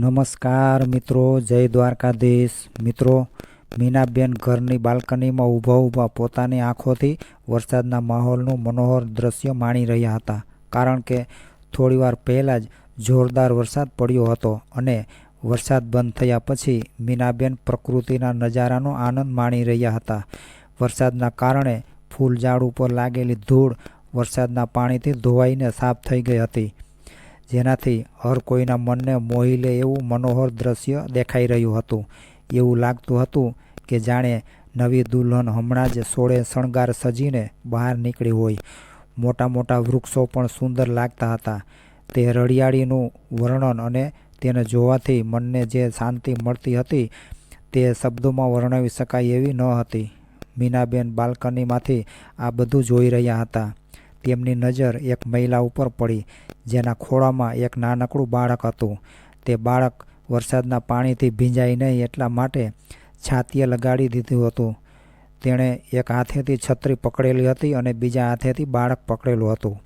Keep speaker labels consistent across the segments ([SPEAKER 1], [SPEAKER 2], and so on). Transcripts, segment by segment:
[SPEAKER 1] નમસ્કાર મિત્રો, જય દ્વારકાધીશ. મિત્રો, મીનાબેન ઘરની બાલ્કનીમાં ઊભા ઊભા પોતાની આંખોથી વરસાદના માહોલનું મનોહર દ્રશ્ય માણી રહ્યા હતા. કારણ કે થોડીવાર પહેલાં જ જોરદાર વરસાદ પડ્યો હતો અને વરસાદ બંધ થયા પછી મીનાબેન પ્રકૃતિના નજારાનો આનંદ માણી રહ્યા હતા. વરસાદના કારણે ફૂલઝાડ ઉપર લાગેલી ધૂળ વરસાદના પાણીથી ધોવાઈને સાફ થઈ ગઈ હતી. જેનાથી હર કોઈના મનને મોહી લે એવું મનોહર દ્રશ્ય દેખાઈ રહ્યું હતું. એવું લાગતું હતું કે જાણે નવી દુલ્હન હમણાં જ સોળે શણગાર સજીને બહાર નીકળી હોય. મોટા મોટા વૃક્ષો પણ સુંદર લાગતા હતા. તે રળિયાળીનું વર્ણન અને તેને જોવાથી મનને જે શાંતિ મળતી હતી તે શબ્દોમાં વર્ણવી શકાય એવી ન હતી. મીનાબેન બાલ્કનીમાંથી આ બધું જોઈ રહ્યા હતા. તેમની નજર એક મહિલા ઉપર પડી, જેના ખોળામાં એક નાનકડું બાળક હતું. તે બાળક વરસાદના પાણીથી ભીંજાય નહીં એટલા માટે છાતીએ લગાડી દીધું હતું. તેણે એક હાથેથી છત્રી પકડેલી હતી અને બીજા હાથેથી બાળક પકડેલું હતું.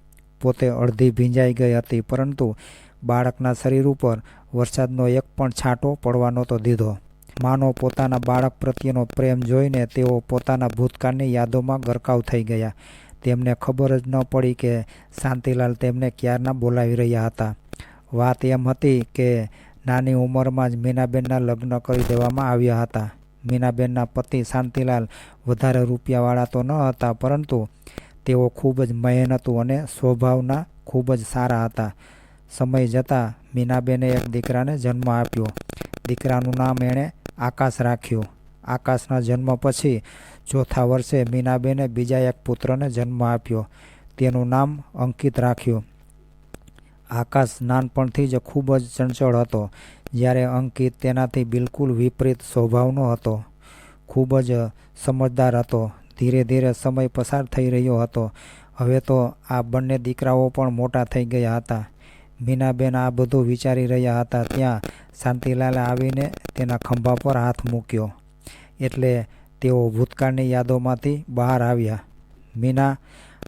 [SPEAKER 1] પોતે અડધી ભીંજાઈ ગઈ હતી, પરંતુ બાળકના શરીર ઉપર વરસાદનો એક પણ છાંટો પડવા નહોતો દીધો. માનો પોતાના બાળક પ્રત્યેનો પ્રેમ જોઈને તેઓ પોતાના ભૂતકાળની યાદોમાં ગરકાવ થઈ ગયા. તેમને ખબર જ ન પડી કે શાંતિલાલ તેમને ક્યારના બોલાવી રહ્યા હતા. વાત એમ હતી કે નાની ઉંમરમાં જ મીનાબેનના લગ્ન કરી દેવામાં આવ્યા હતા. મીનાબેનના પતિ શાંતિલાલ વધારે રૂપિયાવાળા તો ન હતા, પરંતુ તેઓ ખૂબ જ મહેનતુ અને સ્વભાવના ખૂબ જ સારા હતા. સમય જતાં મીનાબેને એક દીકરાને જન્મ આપ્યો. દીકરાનું નામ એણે આકાશ રાખ્યું. આકાશના જન્મ પછી ચોથા વર્ષે મીનાબેને બીજા એક પુત્રને જન્મ આપ્યો. તેનું નામ અંકિત રાખ્યું. આકાશ નાનપણથી જ ખૂબ જ ચંચળ હતો, જ્યારે અંકિત તેનાથી બિલકુલ વિપરીત સ્વભાવનો હતો. ખૂબ જ સમજદાર હતો, ધીરે ધીરે સમય પસાર થઈ રહ્યો હતો. હવે તો આ બંને દીકરાઓ પણ મોટા થઈ ગયા હતા. મીનાબેન આ બધું વિચારી રહ્યા હતા, ત્યાં શાંતિલાલે આવીને તેના ખંભા પર હાથ મૂક્યો. એટલે તેઓ ભૂતકાળની યાદોમાંથી બહાર આવ્યા. મીના,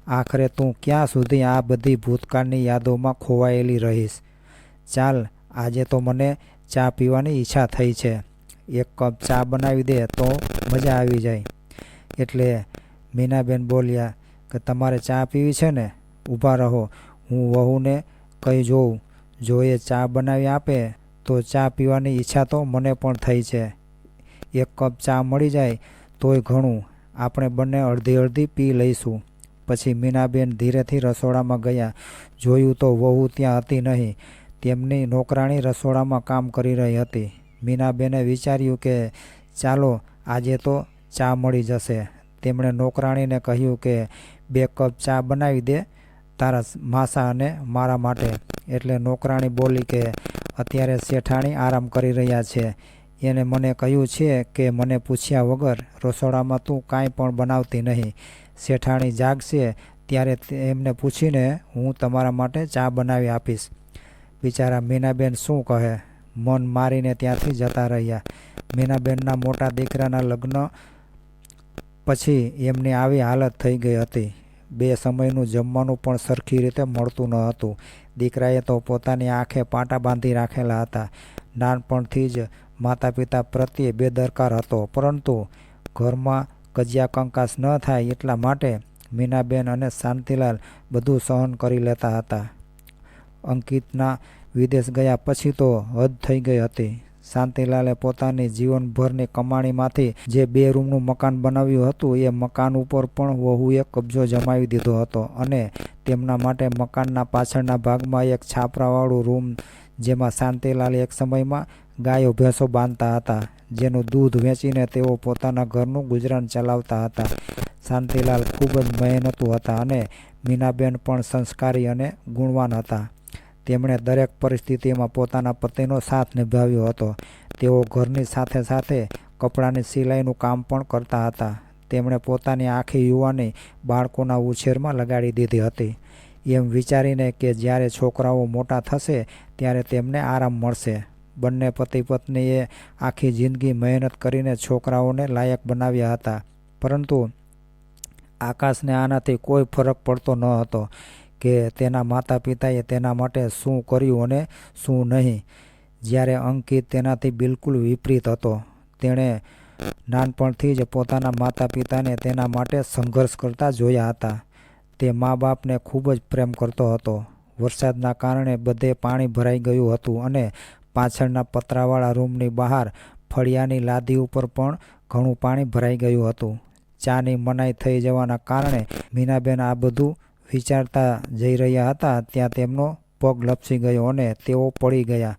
[SPEAKER 1] આખરે તું ક્યાં સુધી આ બધી ભૂતકાળની યાદોમાં ખોવાયેલી રહીશ? ચાલ, આજે તો મને ચા પીવાની ઈચ્છા થઈ છે. એક કપ ચા બનાવી દે તો મજા આવી જાય. એટલે મીનાબેન બોલ્યા, કે તમારે ચા પીવી છે ને? ઊભા રહો. હું વહુને કહી જોઉં. જો એ ચા બનાવી આપે તો ચા પીવાની ઈચ્છા તો મને પણ થઈ છે. એક કપ ચા મળી જાય તોય ઘણું. આપણે બંને અડધી અડધી પી લઈશું. પછી મીનાબેન ધીરેથી રસોડામાં ગયા. જોયું તો વહુ ત્યાં હતી નહીં. તેમની નોકરાણી રસોડામાં કામ કરી રહી હતી. મીનાબેને વિચાર્યું કે ચાલો, આજે તો ચા મળી જશે. તેમણે નોકરાણીને કહ્યું કે બે કપ ચા બનાવી દે તારા માસા અને મારા માટે. એટલે નોકરાણી બોલી કે, અત્યારે શેઠાણી આરામ કરી રહ્યા છે. એને મને કહ્યું છે કે મને પૂછ્યા વગર રસોડામાં તું કાંઈ પણ બનાવતી નહીં. શેઠાણી જાગશે ત્યારે એમને પૂછીને હું તમારા માટે ચા બનાવી આપીશ. બિચારા મીનાબેન શું કહે? મન મારીને ત્યાંથી જતા રહ્યા. મીનાબેનના મોટા દીકરાના લગ્ન પછી એમની આવી હાલત થઈ ગઈ હતી. બે સમયનું જમવાનું પણ સરખી રીતે મળતું ન હતું. દીકરાએ તો પોતાની આંખે પાટા બાંધી રાખેલા હતા. નાનપણથી જ માતા પિતા પ્રત્યે બેદરકાર હતો. પરંતુ ઘરમાં કજિયા કંકાસ ન થાય એટલા માટે મીનાબેન અને શાંતિલાલ બધું સહન કરી લેતા હતા. અંકિતના વિદેશ ગયા પછી તો હદ થઈ ગઈ હતી. શાંતિલાલે પોતાની જીવનભરની કમાણીમાંથી જે બે રૂમનું મકાન બનાવ્યું હતું, એ મકાન ઉપર પણ વહુએ કબજો જમાવી દીધો હતો અને તેમના માટે મકાનના પાછળના ભાગમાં એક છાપરાવાળું રૂમ, જેમાં શાંતિલાલ એક સમયમાં ગાયો ભેંસો બાંધતા હતા, જેનું દૂધ વેચીને તેઓ પોતાના ઘરનું ગુજરાન ચલાવતા હતા. શાંતિલાલ ખૂબ જ મહેનતુ હતા અને મીનાબેન પણ સંસ્કારી અને ગુણવાન હતા. તેમણે દરેક પરિસ્થિતિમાં પોતાના પતિનો સાથ નિભાવ્યો હતો. તેઓ ઘરની સાથે સાથે કપડાની સિલાઈનું કામ પણ કરતા હતા. તેમણે પોતાની આખી યુવાની બાળકોના ઉછેરમાં લગાડી દીધી હતી. એમ વિચારીને કે જ્યારે છોકરાઓ મોટા થશે, ત્યારે તેમને આરામ મળશે. બંને પતિ પત્નીએ આખી જિંદગી મહેનત કરીને છોકરાઓને લાયક બનાવ્યા હતા. પરંતુ આકાશને આનાથી કોઈ ફરક પડતો ન હતો કે તેના માતા પિતાએ તેના માટે શું કર્યું અને શું નહીં. જ્યારે અંકિત તેનાથી બિલકુલ વિપરીત હતો, તેણે નાનપણથી જ પોતાના માતા પિતાને તેના માટે સંઘર્ષ કરતા જોયા હતા. તે મા બાપને ખૂબ જ પ્રેમ કરતો હતો. વરસાદના કારણે બધે પાણી ભરાઈ ગયું હતું અને પાછળના પતરાવાળા રૂમની બહાર ફળિયાની લાદી ઉપર પણ ઘણું પાણી ભરાઈ ગયું હતું. ચાની મનાઈ થઈ જવાના કારણે મીનાબેન આ બધું વિચારતા જઈ રહ્યા હતા, ત્યાં તેમનો પગ લપસી ગયો અને તેઓ પડી ગયા.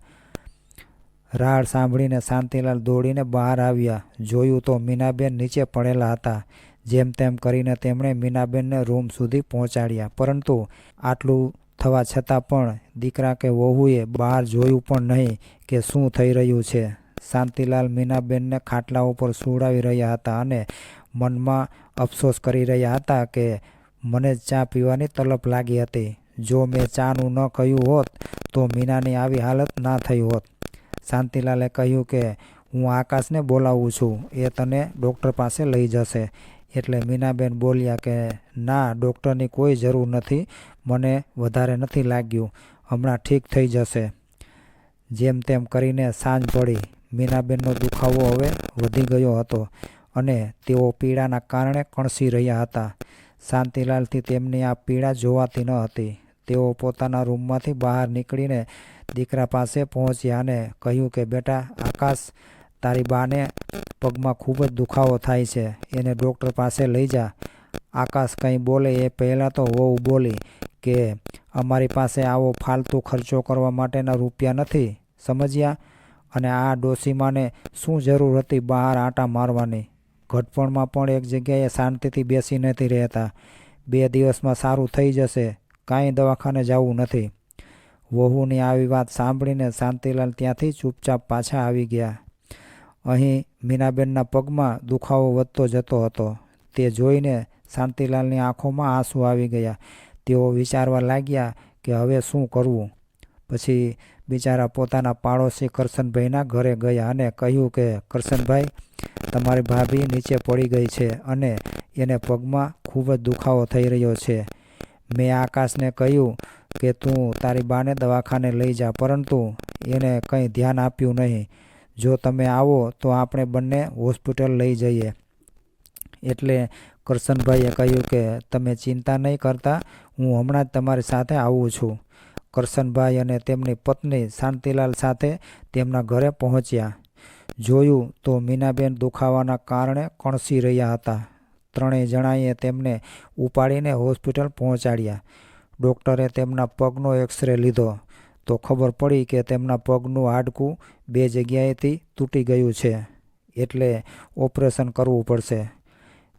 [SPEAKER 1] રાડ સાંભળીને શાંતિલાલ દોડીને બહાર આવ્યા. જોયું તો મીનાબેન નીચે પડેલા હતા. જેમ તેમ કરીને તેમણે મીનાબેનને રૂમ સુધી પહોંચાડ્યા. પરંતુ આટલું થવા છતાં પણ દીકરા કે વહુએ બહાર જોયું પણ નહીં કે શું થઈ રહ્યું છે. શાંતિલાલ મીનાબેનને ખાટલા ઉપર સુવડાવી રહ્યા હતા અને મનમાં અફસોસ કરી રહ્યા હતા કે મને ચા પીવાની તલપ લાગી હતી. જો મેં ચાનું ન કહ્યું હોત તો મીનાની આવી હાલત ના થઈ હોત. શાંતિલાલે કહ્યું કે, હું આકાશને બોલાવું છું. એ તને ડૉક્ટર પાસે લઈ જશે. એટલે મીનાબેન બોલ્યા કે, ના, ડૉક્ટરની કોઈ જરૂર નથી, મને વધારે નથી લાગ્યું. હમણાં ઠીક થઈ જશે. જેમ તેમ કરીને સાંજ પડી. મીનાબેનનો દુખાવો હવે વધી ગયો હતો અને તેઓ પીડાના કારણે કણસી રહ્યા હતા. શાંતિલાલથી તેમની આ પીડા જોવાતી ન હતી. તેઓ પોતાના રૂમમાંથી બહાર નીકળીને દીકરા પાસે પહોંચ્યા અને કહ્યું કે, બેટા, આકાશ તારી બાને પગમાં ખૂબ જ દુખાવો થાય છે. એને ડૉક્ટર પાસે લઈ જા. આકાશ કંઈ બોલે એ પહેલાં તો વહુ બોલી કે, અમારી પાસે આવો ફાલતુ ખર્ચો કરવા માટેના રૂપિયા નથી, સમજ્યા? અને આ ડોસીમાને શું જરૂર હતી બહાર આંટા મારવાની? ઘટપણમાં પણ એક જગ્યાએ શાંતિથી બેસી નથી રહેતા. બે દિવસમાં સારું થઈ જશે. કાંઈ દવાખાને જવું નથી. વહુની આવી વાત સાંભળીને શાંતિલાલ ત્યાંથી ચૂપચાપ પાછા આવી ગયા. અહીં મીનાબેનના પગમાં દુખાવો વધતો જતો હતો. તે જોઈને શાંતિલાલની આંખોમાં આંસુ આવી ગયા. તેઓ વિચારવા લાગ્યા કે હવે શું કરવું? પછી બિચારા પોતાના પાડોશી કરશનભાઈના ઘરે ગયા અને કહ્યું કે, કરશનભાઈ, તમારી ભાભી નીચે પડી ગઈ છે અને એને પગમાં ખૂબ જ દુખાવો થઈ રહ્યો છે. મેં આકાશને કહ્યું કે તું તારી બાને દવાખાને લઈ જા, પરંતુ એને કંઈ ધ્યાન આપ્યું નહીં. જો તમે આવો તો આપણે બંને હોસ્પિટલ લઈ જઈએ. એટલે કરશનભાઈએ કહ્યું કે, તમે ચિંતા નહીં કરતા, હું હમણાં જ તમારી સાથે આવું છું. કરશનભાઈ અને તેમની પત્ની શાંતિલાલ સાથે તેમના ઘરે પહોંચ્યા. જોયું તો મીનાબેન દુખાવાના કારણે કણસી રહ્યા હતા. ત્રણેય જણાએ તેમને ઉપાડીને હોસ્પિટલ પહોંચાડ્યા. ડૉક્ટરે તેમના પગનો એક્સરે લીધો. તો ખબર પડી કે તેમના પગનું હાડકું બે જગ્યાએથી તૂટી ગયું છે, એટલે ઓપરેશન કરવું પડશે.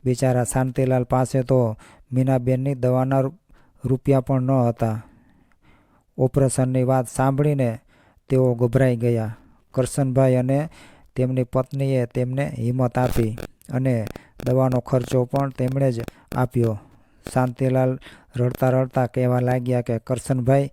[SPEAKER 1] બિચારા શાંતિલાલ પાસે તો મીનાબેનની દવાના રૂપિયા પણ ન હતા. ઓપરેશનની વાત સાંભળીને તેઓ ગભરાઈ ગયા. કરશનભાઈ અને તેમની પત્નીએ તેમને હિંમત આપી અને દવાનો ખર્ચો પણ તેમણે જ આપ્યો. શાંતિલાલ રડતા રડતા કહેવા લાગ્યા કે કરશનભાઈ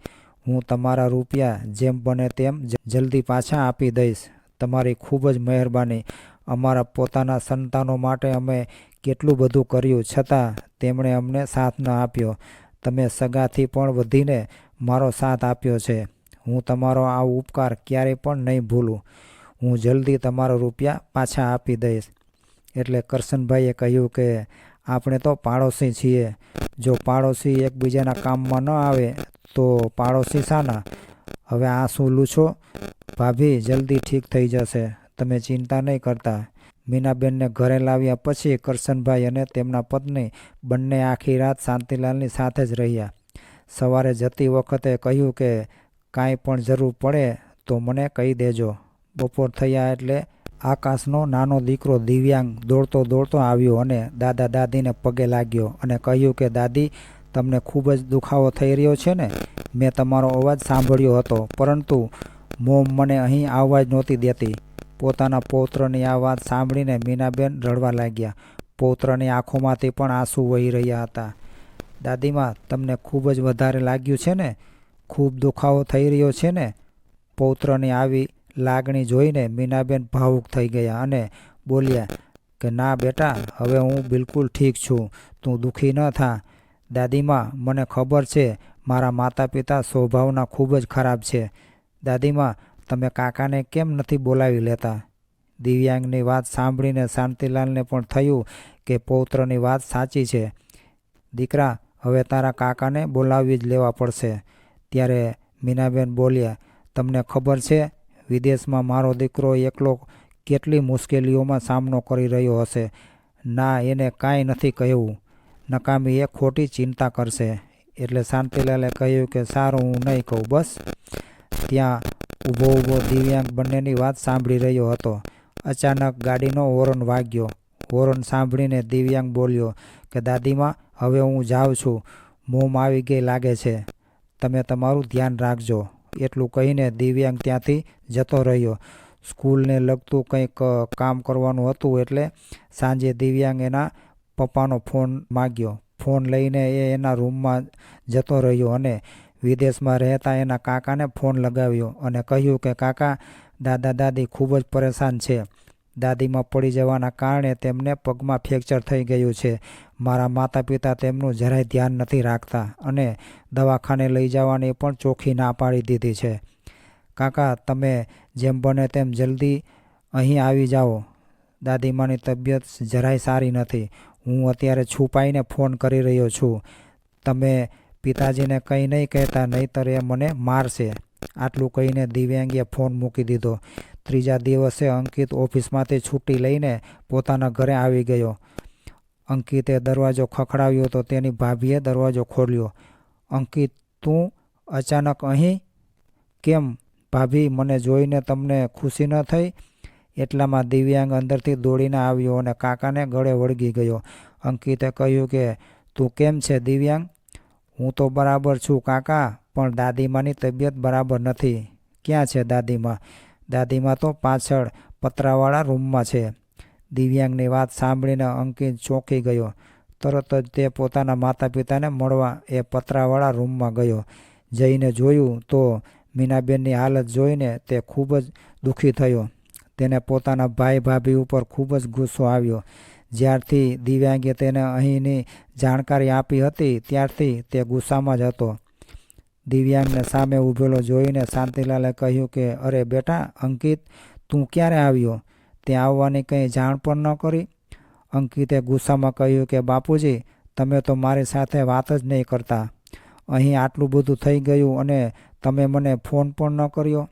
[SPEAKER 1] હું તમારા રૂપિયા જેમ બને તેમ જલ્દી પાછા આપી દઈશ. તમારી ખૂબ જ મહેરબાની. અમારા પોતાના સંતાનો માટે અમે કેટલું બધું કર્યું છતાં તેમણે અમને સાથ ન આપ્યો. તમે સગાથી પણ વધીને મારો સાથ આપ્યો છે. હું તમારો આ ઉપકાર ક્યારેય પણ નહીં ભૂલું. હું જલ્દી તમારા રૂપિયા પાછા આપી દઈશ. એટલે કરશનભાઈએ કહ્યું કે આપણે તો પાડોશી છીએ. જો પાડોશી એકબીજાના કામમાં ન આવે, તો પાડોશી શાના? હવે આ શું લૂછો? ભાભી, જલ્દી ઠીક થઈ જશે. તમે ચિંતા નહીં કરતા. મીનાબેનને ઘરે લાવ્યા પછી કરશનભાઈ અને તેમના પત્ની બંને આખી રાત શાંતિલાલની સાથે જ રહ્યા. સવારે જતી વખતે કહ્યું કે, કાંઈ પણ જરૂર પડે તો મને કહી દેજો. બપોર થયા એટલે આકાશનો નાનો દીકરો દિવ્યાંગ દોડતો દોડતો આવ્યો અને દાદા દાદીને પગે લાગ્યો અને કહ્યું કે, દાદી, તમને ખૂબ જ દુખાવો થઈ રહ્યો છે ને? મેં તમારો અવાજ સાંભળ્યો હતો, પરંતુ મોમ મને અહીં આવવા જ નહોતી દેતી. પોતાના પૌત્રની આ વાત સાંભળીને મીનાબેન રડવા લાગ્યા. પૌત્રની આંખોમાંથી પણ આંસુ વહી રહ્યા હતા. દાદીમાં, તમને ખૂબ જ વધારે લાગ્યું છે ને? ખૂબ દુખાવો થઈ રહ્યો છે ને? પૌત્રની આવી લાગણી જોઈને મીનાબેન ભાવુક થઈ ગયા અને બોલ્યા કે, ના બેટા, હવે હું બિલકુલ ઠીક છું. તું દુઃખી ન થા. દાદીમાં, મને ખબર છે મારા માતા પિતા સ્વભાવના ખૂબ જ ખરાબ છે. દાદીમાં, તમે કાકાને કેમ નથી બોલાવી લેતા? દિવ્યાંગની વાત સાંભળીને શાંતિલાલને પણ થયું કે, પૌત્રની વાત સાચી છે. દીકરા, હવે તારા કાકાને બોલાવી જ લેવા પડશે. ત્યારે મીનાબેન બોલ્યા, તમને ખબર છે વિદેશમાં મારો દીકરો એકલો કેટલી મુશ્કેલીઓમાં સામનો કરી રહ્યો હશે? ના, એને કાંઈ નથી કહ્યું નકામી એ ખોટી ચિંતા કરશે. એટલે શાંતિલાલે કહ્યું કે, સારું, હું નહીં કહું, બસ. ત્યાં ઊભો ઊભો દિવ્યાંગ બંનેની વાત સાંભળી રહ્યો હતો. અચાનક ગાડીનો હોરન વાગ્યો. હોરન સાંભળીને દિવ્યાંગ બોલ્યો કે, દાદીમાં, હવે હું જાઉં છું. મોમ આવી ગઈ લાગે છે. તમે તમારું ધ્યાન રાખજો. એટલું કહીને દિવ્યાંગ ત્યાંથી જતો રહ્યો. સ્કૂલને લગતું કંઈક કામ કરવાનું હતું એટલે સાંજે દિવ્યાંગ એના પપ્પાનો ફોન માગ્યો. ફોન લઈને એ એના રૂમમાં જતો રહ્યો અને વિદેશમાં રહેતા એના કાકાને ફોન લગાવ્યો અને કહ્યું કે, કાકા, દાદા, દાદી ખૂબ જ પરેશાન છે. દાદીમાં પડી જવાના કારણે તેમને પગમાં ફ્રેક્ચર થઈ ગયું છે. મારા માતા પિતા તેમનું જરાય ધ્યાન નથી રાખતા અને દવાખાને લઈ જવાની પણ ચોખ્ખી ના પાડી દીધી છે. કાકા, તમે જેમ બને તેમ જલ્દી અહીં આવી જાઓ. દાદીમાની તબિયત જરાય સારી નથી. હું અત્યારે છુપાઈને ફોન કરી રહ્યો છું. તમે પિતાજીને કંઈ નહીં કહેતા, નહીંતર એ મને મારશે. આટલું કહીને દિવ્યાંગીએ ફોન મૂકી દીધો. ત્રીજા દિવસે અંકિત ઓફિસમાંથી છૂટી લઈને પોતાના ઘરે આવી ગયો. અંકિતે દરવાજો ખખડાવ્યો તો તેની ભાભીએ દરવાજો ખોલ્યો. અંકિત, તું અચાનક અહીં? કેમ? ભાભી, મને જોઈને તમને ખુશી ન થઈ? એટલામાં દિવ્યાંગ અંદરથી દોડીને આવ્યો અને કાકાને ગળે વળગી ગયો. અંકિતે કહ્યું કે, તું કેમ છે દિવ્યાંગ? હું તો બરાબર છું કાકા, પણ દાદીમાની તબિયત બરાબર નથી. ક્યાં છે દાદીમા? દાદીમા તો પાછળ પતરાવાળા રૂમમાં છે. દિવ્યાંગની વાત સાંભળીને અંકિત ચોંકી ગયો. તરત જ તે પોતાના માતા પિતાને મળવા એ પતરાવાળા રૂમમાં ગયો. જઈને જોયું તો મીનાબેનની હાલત જોઈને તે ખૂબ જ દુઃખી થયો. તેને પોતાના ભાઈ ભાભી ઉપર ખૂબ જ ગુસ્સો આવ્યો. જ્યારથી દિવ્યાંગે તેને અહીંની જાણકારી આપી હતી, ત્યારથી તે ગુસ્સામાં જ હતો. દિવ્યાંગને સામે ઊભેલો જોઈને શાંતિલાલે કહ્યું કે, અરે બેટા અંકિત, તું ક્યારે આવ્યો? તે આવવાની કંઈ જાણ પણ ન કરી. અંકિતે ગુસ્સામાં કહ્યું કે, બાપુજી, તમે તો મારી સાથે વાત જ નહીં કરતા. અહીં આટલું બધું થઈ ગયું અને તમે મને ફોન પણ ન કર્યો.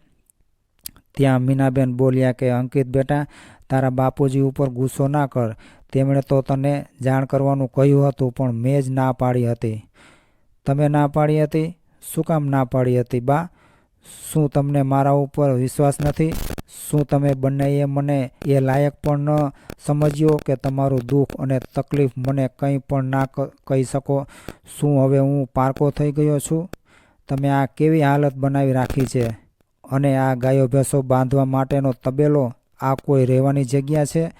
[SPEAKER 1] ત્યાં મીનાબેન બોલ્યા કે, અંકિત બેટા, તારા બાપુજી ઉપર ગુસ્સો ના કર. તેમણે તો તને જાણ કરવાનું કહ્યું હતું, પણ મેં જ ના પાડી હતી. તમે ના પાડી હતી? શું કામ ના પાડી હતી, બા? શું તમને મારા ઉપર વિશ્વાસ નથી? શું તમે બંનેએ મને એ લાયક પણ ન સમજ્યો કે તમારું દુઃખ અને તકલીફ મને કંઈ પણ ના કહી શકો? શું હવે હું પારકો થઈ ગયો છું? તમે આ કેવી હાલત બનાવી રાખી છે? અને આ ગાયો ભેંસો બાંધવા માટેનો તબેલો આ કોઈ રહેવાની જગ્યા છે?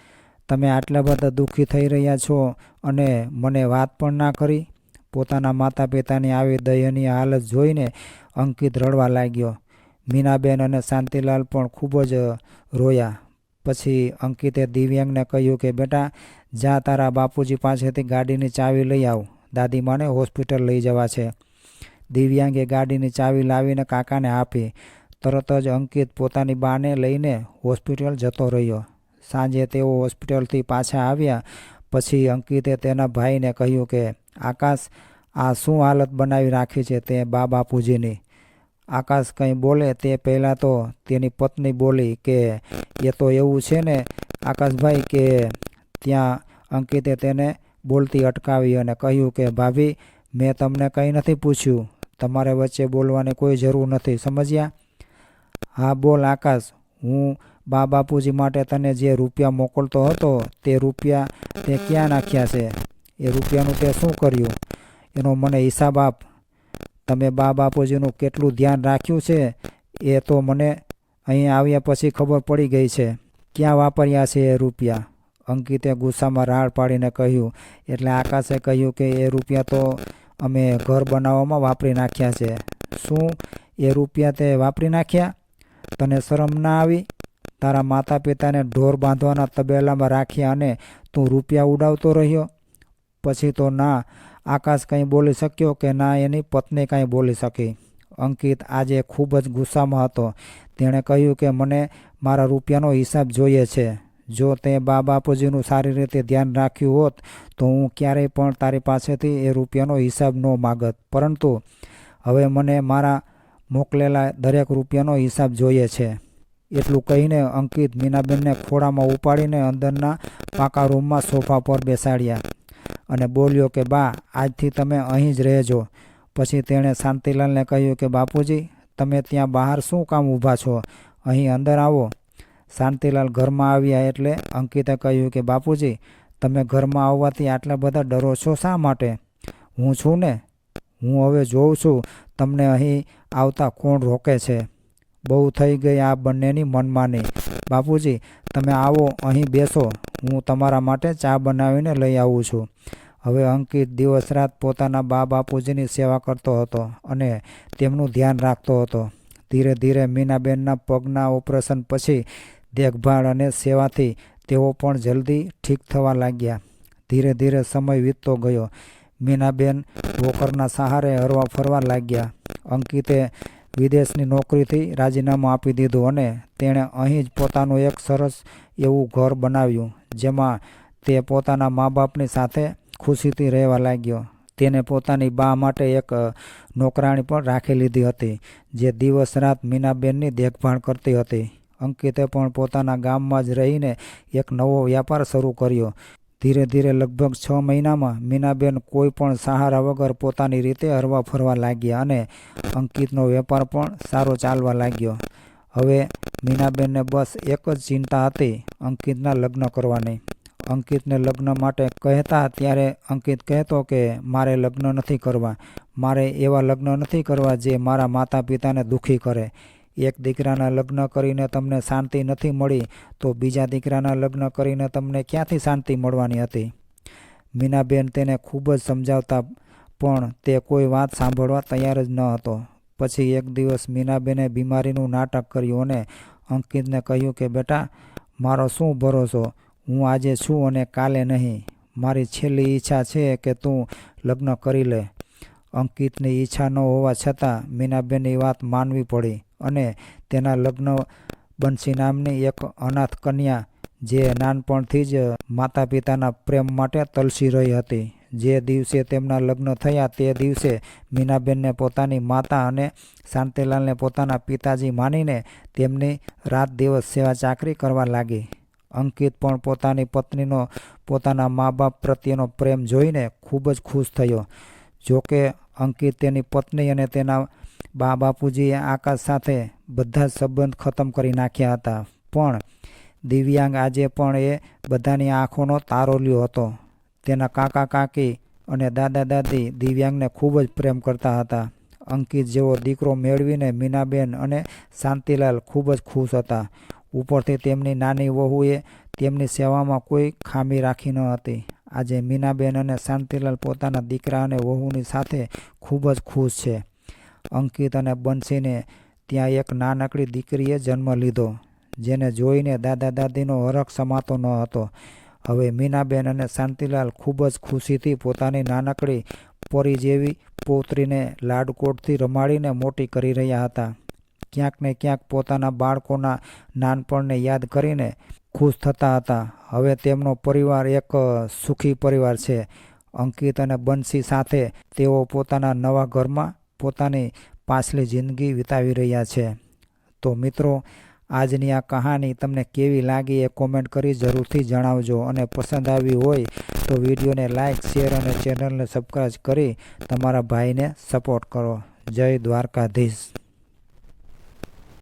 [SPEAKER 1] તમે આટલા બધા દુઃખી થઈ રહ્યા છો અને મને વાત પણ ના કરી? પોતાના માતા પિતાની આવી દયનીય હાલત જોઈને અંકિત રડવા લાગ્યો. મીનાબેન અને શાંતિલાલ પણ ખૂબ જ રોયા. પછી અંકિતે દિવ્યાંગને કહ્યું કે, બેટા, જા તારા બાપુજી પાસેથી ગાડીની ચાવી લઈ આવ. દાદીમાને હોસ્પિટલ લઈ જવા છે. દિવ્યાંગે ગાડીની ચાવી લાવીને કાકાને આપી. તરત જ અંકિત પોતાની બાને લઈને હોસ્પિટલ જતો રહ્યો. સાંજે તેઓ હોસ્પિટલથી પાછા આવ્યા. પછી અંકિતે તેના ભાઈને કહ્યું કે, આકાશ, આ શું હાલત બનાવી રાખી છે તે બા બાપુજીની? આકાશ કંઈ બોલે તે પહેલાં તો તેની પત્ની બોલી કે, એ તો એવું છે ને આકાશભાઈ કે ત્યાં અંકિતે તેને બોલતી અટકાવી અને કહ્યું કે, ભાભી, મેં તમને કંઈ નથી પૂછ્યું. તમારે વચ્ચે બોલવાની કોઈ જરૂર નથી. સમજ્યા? હા, બોલ આકાશ. હું બા બાપુજી માટે તને જે રૂપિયા મોકલતો હતો તે રૂપિયા તે ક્યાં નાખ્યા છે? એ રૂપિયાનું તે શું કર્યું? એનો મને હિસાબ આપ. તમે બા બાપુજીનું કેટલું ધ્યાન રાખ્યું છે એ તો મને અહીં આવ્યા પછી ખબર પડી ગઈ છે. ક્યાં વાપર્યા છે એ રૂપિયા? અંકિતે ગુસ્સામાં રાડ પાડીને કહ્યું, એટલે આકાશે કહ્યું કે એ રૂપિયા તો અમે ઘર બનાવવામાં વાપરી નાખ્યા છે. શું એ રૂપિયા તે વાપરી નાખ્યા? તને શરમ ના આવી? તારા માતા પિતાને ઢોર બાંધવાના તબેલામાં રાખ્યા અને તું રૂપિયા ઉડાવતો રહ્યો? પછી તો ના આકાશ કંઈ બોલી શક્યો કે ના, એની પત્ની કાંઈ બોલી શકી? અંકિત આજે ખૂબ જ ગુસ્સામાં હતો. તેણે કહ્યું કે મને મારા રૂપિયાનો હિસાબ જોઈએ છે. જો તે બા બાપુજીનું સારી રીતે ધ્યાન રાખ્યું હોત, તો હું ક્યારેય પણ તારી પાસેથી એ રૂપિયાનો હિસાબ ન માગત. પરંતુ હવે મને મારા મોકલેલા દરેક રૂપિયાનો હિસાબ જોઈએ છે. એટલું કહીને અંકિત મીનાબેનને ખોળામાં ઉપાડીને અંદરના પાકા રૂમમાં સોફા પર બેસાડ્યા. અને બોલ્યો કે, બા, આજથી તમે અહીં જ રહેજો. પછી તેણે શાંતિલાલને કહ્યું કે, બાપુજી, તમે ત્યાં બહાર શું કામ ઊભા છો? અહીં અંદર આવો. શાંતિલાલ ઘરમાં આવ્યા એટલે અંકિતે કહ્યું કે, બાપુજી, તમે ઘરમાં આવવાથી આટલા બધા ડરો છો શા માટે? હું છું ને? હું હવે જોઉં છું તમને અહીં આવતા કોણ રોકે છે? બહુ થઈ ગઈ આ બંનેની મનમાની. બાપુજી, તમે આવો, અહીં બેસો. હું તમારા માટે ચા બનાવીને લઈ આવું છું. હવે અંકિત દિવસ રાત પોતાના બા બાપુજીની સેવા કરતો હતો અને તેમનું ધ્યાન રાખતો હતો. ધીરે ધીરે મીનાબેનના પગના ઓપરેશન પછી દેખભાળ અને સેવાથી તેઓ પણ જલ્દી ઠીક થવા લાગ્યા. ધીરે ધીરે સમય વીતતો ગયો. મીનાબેન વોકરના સહારે હરવા ફરવા લાગ્યા. અંકિતે વિદેશની નોકરીથી રાજીનામું આપી દીધું અને તેણે અહીં જ પોતાનું એક સરસ એવું ઘર બનાવ્યું, જેમાં તે પોતાના મા બાપની સાથે ખુશીથી રહેવા લાગ્યો. તેને પોતાની બા માટે એક નોકરાણી પણ રાખી લીધી હતી, જે દિવસ રાત મીનાબેનની દેખભાળ કરતી હતી. અંકિતે પણ પોતાના ગામમાં જ રહીને એક નવો વ્યાપાર શરૂ કર્યો. ધીરે ધીરે લગભગ છ મહિનામાં મીનાબેન કોઈ પણ સહારા વગર પોતાની રીતે હરવા ફરવા લાગ્યા અને અંકિતનો વેપાર પણ સારો ચાલવા લાગ્યો. હવે મીનાબેનને બસ એક જ ચિંતા હતી અંકિતના લગ્ન કરવાની. અંકિતને લગ્ન માટે કહેતા ત્યારે અંકિત કહેતો કે, મારે લગ્ન નથી કરવા. મારે એવા લગ્ન નથી કરવા જે મારા માતા પિતાને દુઃખી કરે. એક દીકરાના લગ્ન કરીને તમને શાંતિ નથી મળી, તો બીજા દીકરાના લગ્ન કરીને તમને ક્યાંથી શાંતિ મળવાની હતી? મીનાબેન તેને ખૂબ જ સમજાવતા, પણ તે કોઈ વાત સાંભળવા તૈયાર જ ન હતો. પછી એક દિવસ મીનાબેને બીમારીનું નાટક કર્યું અને અંકિતને કહ્યું કે, બેટા, મારો શું ભરોસો? હું આજે છું અને કાલે નહીં. મારી છેલ્લી ઈચ્છા છે કે તું લગ્ન કરી લે. અંકિતની ઈચ્છા ન હોવા છતાં મીનાબેનની વાત માનવી પડી. અને તેના લગ્ન બંસી નામની એક અનાથ કન્યા, જે નાનપણથી જ માતા પિતાના પ્રેમ માટે તલસી રહી હતી. જે દિવસે તેમના લગ્ન થયા, તે દિવસે મીનાબેનને પોતાની માતા અને શાંતિલાલને પોતાના પિતાજી માનીને તેમની રાત દિવસ સેવા ચાકરી કરવા લાગી. અંકિત પણ પોતાની પત્નીનો, પોતાના મા બાપ પ્રત્યેનો પ્રેમ જોઈને ખૂબ જ ખુશ થયો. જોકે અંકિત તેની પત્ની અને તેના બા બાપુજીએ આકાશ સાથે બધા જ સંબંધ ખતમ કરી નાખ્યા હતા. પણ દિવ્યાંગ આજે પણ એ બધાની આંખોનો તારો લ્યો હતો. તેના કાકા કાકી અને દાદા દાદી દિવ્યાંગને ખૂબ જ પ્રેમ કરતા હતા. અંકિત જેવો દીકરો મેળવીને મીનાબેન અને શાંતિલાલ ખૂબ જ ખુશ હતા. ઉપરથી તેમની નાની વહુએ તેમની સેવામાં કોઈ ખામી રાખી ન હતી. આજે મીનાબેન અને શાંતિલાલ પોતાના દીકરા અને વહુની સાથે ખૂબ જ ખુશ છે. અંકિત અને બંસીને ત્યાં એક નાનકડી દીકરીએ જન્મ લીધો, જેને જોઈને દાદા દાદીનો હરખ સમાતો ન હતો. હવે મીનાબેન અને શાંતિલાલ ખૂબ જ ખુશીથી પોતાની નાનકડી પરી જેવી પૌત્રીને લાડકોટથી રમાડીને મોટી કરી રહ્યા હતા. ક્યાંક ને ક્યાંક પોતાના બાળકોના નાનપણને યાદ કરીને ખુશ થતા હતા. હવે તેમનો પરિવાર એક સુખી પરિવાર છે. અંકિત અને બંસી સાથે તેઓ પોતાના નવા ઘરમાં પોતાની પાછલી જિંદગી વિતાવી રહ્યા છે. તો મિત્રો, આજની આ કહાની તમને કેવી લાગી એ કોમેન્ટ કરી જરૂરથી જણાવજો અને પસંદ આવી હોય તો વિડીયોને લાઇક શેર અને ચેનલને સબસ્ક્રાઈબ કરી તમારા ભાઈને સપોર્ટ કરો. જય દ્વારકાધીશ.